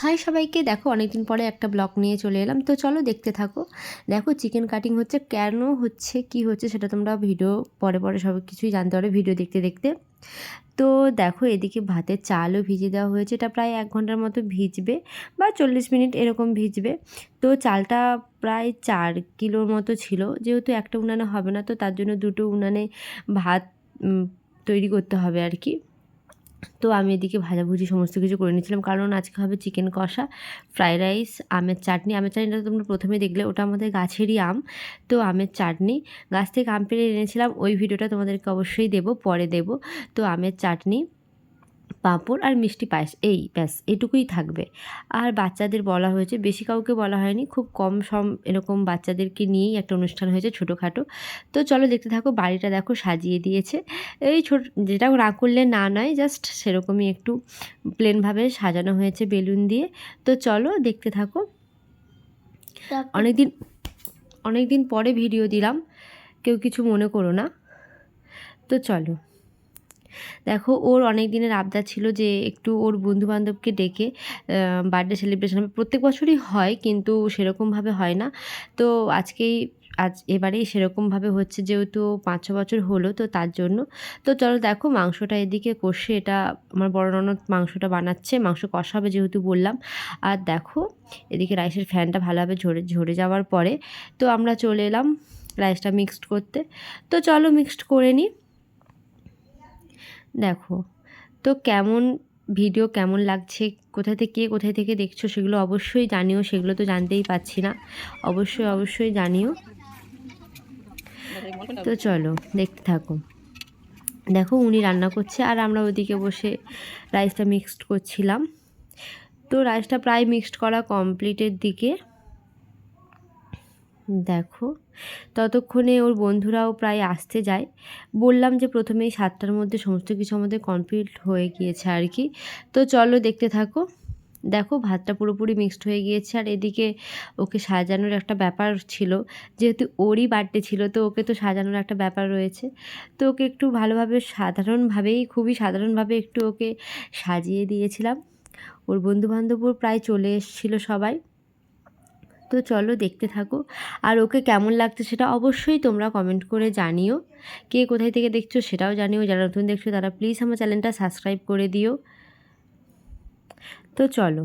High সবাইকে, দেখো অনেকদিন পরে একটা ব্লগ নিয়ে চলে এলাম। তো চলো দেখতে থাকো। দেখো চিকেন কাটিং হচ্ছে কেন হচ্ছে, কি হচ্ছে সেটা তোমরা ভিডিও পরে পরে সব কিছুই জানতে পারো ভিডিও দেখতে দেখতে। তো দেখো, এদিকে ভাতের চালও ভিজিয়ে দেওয়া হয়েছে। এটা প্রায় এক ঘণ্টার মতো ভিজবে বা চল্লিশ মিনিট এরকম ভিজবে। তো চালটা প্রায় চার কিলোর মতো ছিল। যেহেতু একটা উনানে হবে না, তো তার জন্য দুটো উনানে ভাত তৈরি করতে হবে আর কি। তো আমি এদিকে ভাজাভুজি সমস্ত কিছু করে নিয়েছিলাম। কারণ আজকে হবে চিকেন কষা ফ্রাইড রাইস আমের চাটনি। আমের চাটনিটা তোমরা প্রথমে দেখলে, ওটা আমাদের গাছেরই আম। তো আমের চাটনি, গাছ থেকে আম পেরে এনেছিলাম। ওই ভিডিওটা তোমাদেরকে অবশ্যই দেব, পরে দেব। তো আমের চাটনি পাঁপড় আর মিষ্টি পায়েস এই ব্যাস এটুকুই থাকবে। আর বাচ্চাদের বলা হয়েছে বেশি কাউকে বলা হয়নি খুব কম সম এরকম বাচ্চাদেরকে নিয়েই একটা অনুষ্ঠান হয়েছে ছোটোখাটো। তো চলো দেখতে থাকো বাড়িটা দেখো সাজিয়ে দিয়েছে। এই ছোট যেটা না করলে না নয় জাস্ট সেরকমই একটু প্লেনভাবে সাজানো হয়েছে বেলুন দিয়ে। তো চলো দেখতে থাকো। অনেক দিন অনেক দিন পরে ভিডিও দিলাম কেউ কিছু মনে করো না। তো চলো। দেখো, ওর অনেক দিনের আবদার ছিল যে একটু ওর বন্ধু বান্ধবকে ডেকে বার্থডে সেলিব্রেশন হবে। প্রত্যেক বছরই হয়, কিন্তু সেরকমভাবে হয় না। তো আজকেই, আজ এবারেই সেরকমভাবে হচ্ছে যেহেতু পাঁচ ছ বছর হলো, তো তার জন্য। তো চলো দেখো, মাংসটা এদিকে কষে, এটা আমার বড় ননদ মাংসটা বানাচ্ছে, মাংস কষা হবে যেহেতু বললাম। আর দেখো, এদিকে রাইসের ফ্যানটা ভালোভাবে ঝরে ঝরে যাওয়ার পরে, তো আমরা চলে এলাম রাইসটা মিক্সড করতে। তো চলো মিক্সড করে নিই। দেখো, তো কেমন ভিডিও কেমন লাগছে কোথা থেকে, কোথায় থেকে দেখছ সেগুলো অবশ্যই জানিও, সেগুলো তো জানতেই পাচ্ছি না। অবশ্যই অবশ্যই জানিও। তো চলো, দেখতে থাকো। দেখো উনি রান্না করছে, আর আমরা ওদিকে বসে রাইসটা মিক্সড করছিলাম। তো রাইসটা প্রায় মিক্সড করা কমপ্লিটের দিকে। দেখো। ততক্ষণে ওর বন্ধুরাও প্রায় আসতে যায়। বললাম যে প্রথমেই সাতটার মধ্যে সমস্ত কিছু আমাদের কমপ্লিট হয়ে গিয়েছে আর কি। তো চলো দেখতে থাকো। দেখো ভাতটা পুরোপুরি মিক্সড হয়ে গিয়েছে আর এদিকে ওকে সাজানোর একটা ব্যাপার ছিল। যেহেতু ওরই বার্থডে ছিল, তো ওকে তো সাজানোর একটা ব্যাপার রয়েছে। তো ওকে একটু ভালোভাবে সাধারণভাবেই, খুবই সাধারণভাবে একটু ওকে সাজিয়ে দিয়েছিলাম। ওর বন্ধুবান্ধবও প্রায় চলে এসেছিল সবাই। তো চলো দেখতে থাকো। আর ওকে কেমন লাগছে সেটা অবশ্যই তোমরা কমেন্ট করে জানিও। কে কোথায় থেকে দেখছ সেটাও জানিও। যারা নতুন দেখছ তারা প্লিজ আমার চ্যানেলটা সাবস্ক্রাইব করে দিও। তো চলো।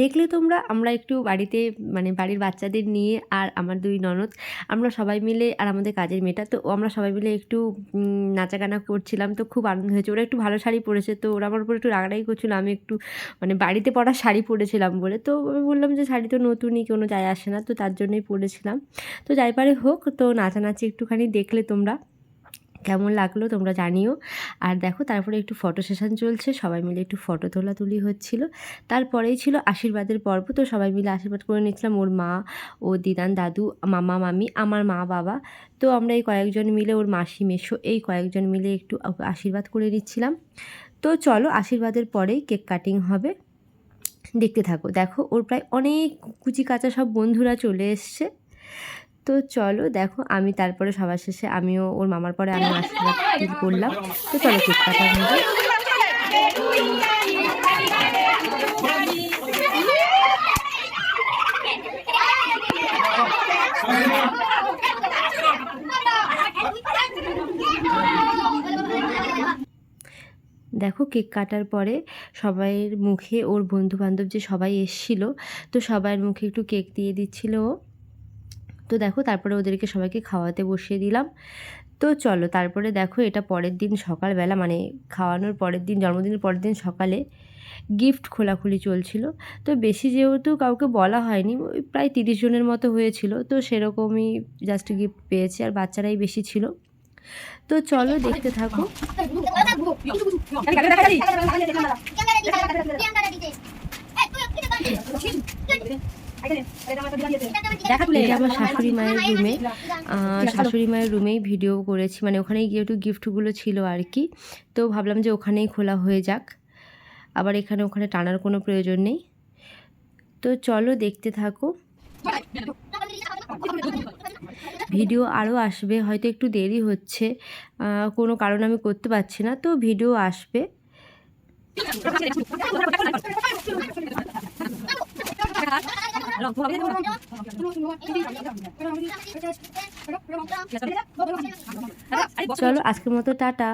দেখলে তোমরা, আমরা একটু বাড়িতে মানে বাড়ির বাচ্চাদের নিয়ে আর আমার দুই ননদ, আমরা সবাই মিলে আর আমাদের কাজের মেয়েটা, তো আমরা সবাই মিলে একটু নাচাগানা করছিলাম, তো খুব আনন্দ হয়েছে। ওরা একটু ভালো শাড়ি পরেছে, তো ওরা আমার উপর একটু রাগারাগি করছিল, আমি একটু মানে বাড়িতে পরা শাড়ি পরেছিলাম বলে। তো আমি বললাম যে, শাড়ি তো নতুনই, কোনো যায় আসে না। তো তার জন্যই পরেছিলাম। তো যাই পারে হোক, তো নাচানাচি একটুখানি দেখলে তোমরা। কেমন লাগল তোমরা জানিও। আর দেখো, তারপরে একটু ফটো সেশন চলছে, সবাই মিলে একটু ফটো তোলাতুলি হচ্ছিল। তারপরেই ছিল আশীর্বাদের পর্ব, তো সবাই মিলে আশীর্বাদ করে নিচ্ছিলাম ওর মা, ও দিদান, দাদু, মামা, মামি, আমার মা, বাবা। তো আমরা এই কয়েকজন মিলে, ওর মাসি মেশো এই কয়েকজন মিলে একটু আশীর্বাদ করে নিচ্ছিলাম। তো চলো, আশীর্বাদের পরেই কেক কাটিং হবে। দেখতে থাকো। দেখো, ওর প্রায় অনেক কুচি কাঁচা সব বন্ধুরা চলে এসছে। তো চলো দেখো, আমি তারপরে সবার শেষে আমিও ওর মামার পরে আমি আশীর্বাদ করলাম তো চলো কেক কাটা দেখো কেক কাটার পরে সবাইয়ের মুখে ওর বন্ধু বান্ধব যে সবাই এসছিল, তো সবার মুখে একটু কেক দিয়ে দিচ্ছিল ও। তো দেখো, তারপরে ওদেরকে সবাইকে খাওয়াতে বসিয়ে দিলাম। তো চলো, তারপরে দেখো, এটা পরের দিন সকালবেলা মানে খাওয়ানোর পরের দিন, জন্মদিনের পরের দিন সকালে গিফট খোলাখুলি চলছিল। তো বেশি যেহেতু কাউকে বলা হয়নি প্রায় তিরিশ জনের মতো হয়েছিল, তো সেরকমই জাস্ট গিফট পেয়েছে, আর বাচ্চারাই বেশি ছিল। তো চলো, দেখতে থাকো। এটা আমার শাশুড়ি মায়ের রুমে শাশুড়ি মায়ের রুমেই ভিডিও করেছি। মানে ওখানেই গিয়ে একটু গিফটগুলো ছিল আর কি। তো ভাবলাম যে ওখানেই খোলা হয়ে যাক। আবার এখানে ওখানে টানার কোনো প্রয়োজন নেই। তো চলো দেখতে থাকো। ভিডিও আরও আসবে। হয়তো একটু দেরি হচ্ছে। কোনো কারণ আমি করতে পারছি না। তো ভিডিও আসবে। চলো আজকের মতো টাটা।